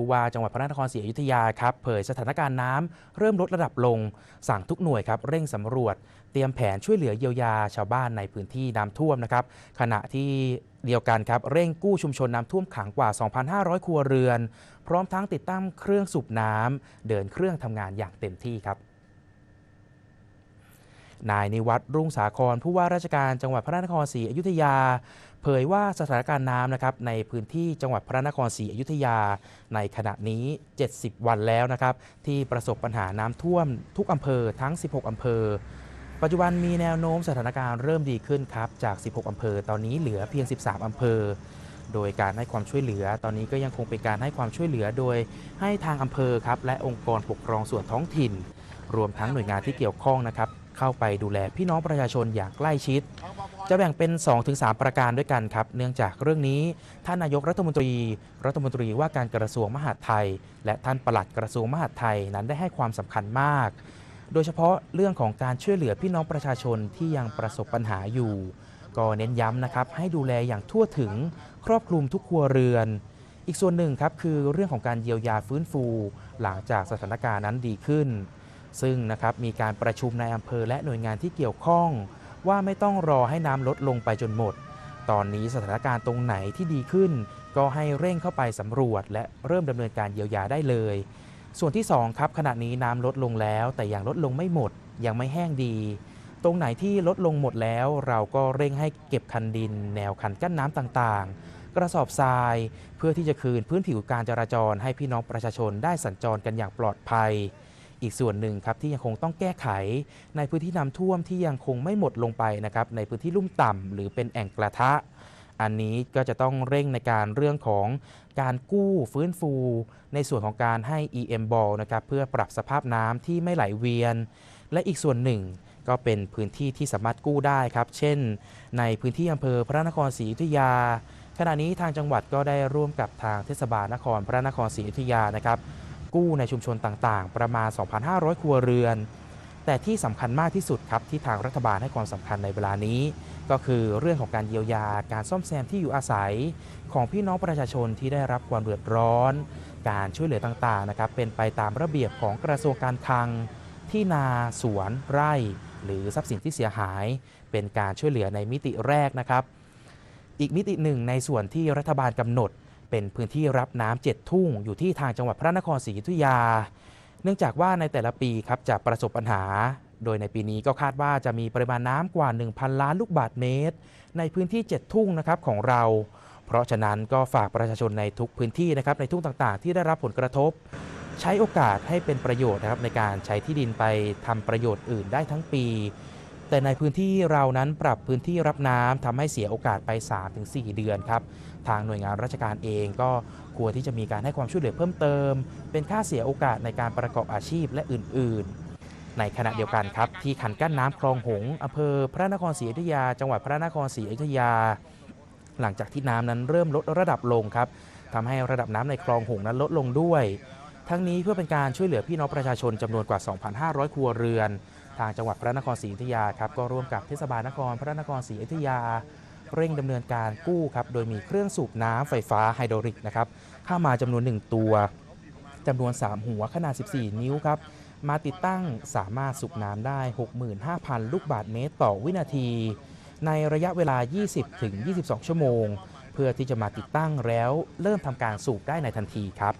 ผู้ว่าจังหวัดพระนครศรีอยุธยาครับเผยสถานการณ์น้ำเริ่มลดระดับลง สั่งทุกหน่วยครับเร่งสำรวจ เตรียมแผนช่วยเหลือเยียวยาชาวบ้านในพื้นที่น้ำท่วมนะครับขณะที่เดียวกันครับเร่งกู้ชุมชนน้ำท่วมขังกว่า 2,500 ครัวเรือน พร้อมทั้งติดตั้งเครื่องสูบน้ำเดินเครื่องทำงานอย่างเต็มที่ครับ นายนิวัฒน์รุ่งสาครผู้ว่าราชการจังหวัดพระนครศรีอยุธยา เผยว่าสถานการณ์น้ำนะครับในพื้นที่จังหวัดพระนครศรีอยุธยา ในขณะนี้ 70 วันแล้วนะครับ ที่ประสบปัญหาน้ำท่วมทุกอำเภอทั้ง 16 อำเภอ ปัจจุบันมีแนวโน้มสถานการณ์เริ่มดีขึ้นครับจาก 16 อำเภอ ตอนนี้เหลือเพียง 13 อำเภอโดยการให้ความช่วยเหลือ ตอนนี้ก็ยังคงเป็นการให้ความช่วยเหลือโดยให้ทางอำเภอครับและองค์กรปกครองส่วนท้องถิ่น รวมทั้งหน่วยงานที่เกี่ยวข้องนะครับ เข้าไปดูแลพี่น้องประชาชนอย่างใกล้ชิด จะแบ่งเป็น 2-3 ประการด้วยกันครับ เนื่องจากเรื่องนี้ท่านนายกรัฐมนตรี รัฐมนตรีว่าการกระทรวงมหาดไทย และท่านปลัดกระทรวงมหาดไทยนั้นได้ให้ความสำคัญมาก โดยเฉพาะเรื่องของการช่วยเหลือพี่น้องประชาชนที่ยังประสบปัญหาอยู่ ก็เน้นย้ำนะครับให้ดูแลอย่างทั่วถึงครอบคลุมทุกครัวเรือนอีกส่วนหนึ่งครับคือเรื่องของการเยียวยาฟื้นฟู หลังจากสถานการณ์นั้นดีขึ้น ซึ่งนะครับมีการประชุมในอำเภอและหน่วยงานที่เกี่ยวข้อง ว่าไม่ต้องรอให้น้ำลดลงไปจนหมด ตอนนี้สถานการณ์ตรงไหนที่ดีขึ้น ก็ให้เร่งเข้าไปสำรวจ และเริ่มดำเนินการเยียวยาได้เลย ส่วนที่ 2 ครับขณะนี้น้ำลดลงแล้ว แต่ยังลดลงไม่หมด ยังไม่แห้งดี ตรงไหนที่ลดลงหมดแล้ว เราก็เร่งให้เก็บคันดิน แนวคันกั้นน้ำต่างๆ กระสอบทราย เพื่อที่จะคืนพื้นผิวการจราจรให้พี่น้องประชาชนได้สัญจรกันอย่างปลอดภัย อีกส่วนหนึ่งครับที่ยังคงต้องแก้ไข ในพื้นที่น้ำท่วมที่ยังคงไม่หมดลงไปนะครับในพื้นที่ลุ่มต่ำหรือเป็นแอ่งกระทะ อันนี้ก็จะต้องเร่งในการเรื่องของการกู้ฟื้นฟู ในส่วนของการให้ EM ball นะครับเพื่อปรับสภาพน้ำที่ไม่ไหลเวียน และอีกส่วนหนึ่งก็เป็นพื้นที่ที่สามารถกู้ได้ครับ เช่น ในพื้นที่อำเภอพระนครศรีอยุธยา ขณะนี้ทางจังหวัดก็ได้ร่วมกับทางเทศบาลนครพระนครศรีอยุธยานะครับ กู้ในชุมชนต่างๆ ประมาณ 2,500 ครัวเรือน แต่ที่สำคัญมากที่สุดครับที่ทางรัฐบาลให้ความสำคัญในเวลานี้ ก็คือเรื่องของการเยียวยาการซ่อมแซมที่อยู่อาศัย ของพี่น้องประชาชนที่ได้รับความเดือดร้อน การช่วยเหลือต่างๆนะครับเป็นไปตามระเบียบของกระทรวงการคลังที่นาสวนไร่ หรือทรัพย์สินที่เสียหาย เป็นการช่วยเหลือในมิติแรกนะครับ อีกมิติหนึ่งในส่วนที่รัฐบาลกำหนด เป็นพื้นที่รับน้ำเจ็ดทุ่งอยู่ที่ทางจังหวัดพระนครศรีอยุธยา เนื่องจากว่าในแต่ละปีครับจะประสบปัญหา โดยในปีนี้ก็คาดว่าจะมีปริมาณน้ำกว่า 1,000 ล้านลูกบาศก์เมตร ในพื้นที่ 7 ทุ่งนะครับของเรา เพราะฉะนั้นก็ฝากประชาชนในทุกพื้นที่นะครับในทุ่งต่างๆ ที่ได้รับผลกระทบ ใช้โอกาสให้เป็นประโยชน์นะครับในการใช้ที่ดินไปทำประโยชน์อื่นได้ทั้งปี แต่ในพื้นที่เรานั้นปรับพื้นที่รับน้ำทำให้เสียโอกาสไป 3-4 เดือนครับทางหน่วยงานราชการเองก็ควรที่จะมีการให้ความช่วยเหลือเพิ่มเติม เป็นค่าเสียโอกาสในการประกอบอาชีพและอื่น ๆในขณะเดียวกันครับ ที่ขันกั้นน้ำคลองหงอำเภอพระนครศรีอยุธยา จังหวัดพระนครศรีอยุธยา หลังจากที่น้ำนั้นเริ่มลดระดับลงครับทำให้ระดับน้ำในคลองหงนั้นลดลงด้วย ทั้งนี้เพื่อเป็นการช่วยเหลือพี่น้องประชาชนจำนวนกว่า 2,500 ครัวเรือน ทางจังหวัดพระนครศรีอยุธยาครับก็ร่วมกับเทศบาลนครพระนครศรีอยุธยา เร่งดำเนินการกู้ครับโดยมีเครื่องสูบน้ำไฟฟ้าไฮดรอลิกนะครับเข้ามาจำนวน 1 ตัวจำนวน 3 หัวขนาด 14 นิ้วครับมาติดตั้งสามารถสูบน้ำได้ 65,000 ลูกบาศก์เมตรต่อวินาที ในระยะเวลา 20-22 ชั่วโมง เพื่อที่จะมาติดตั้งแล้วเริ่มทำการสูบได้ในทันทีครับ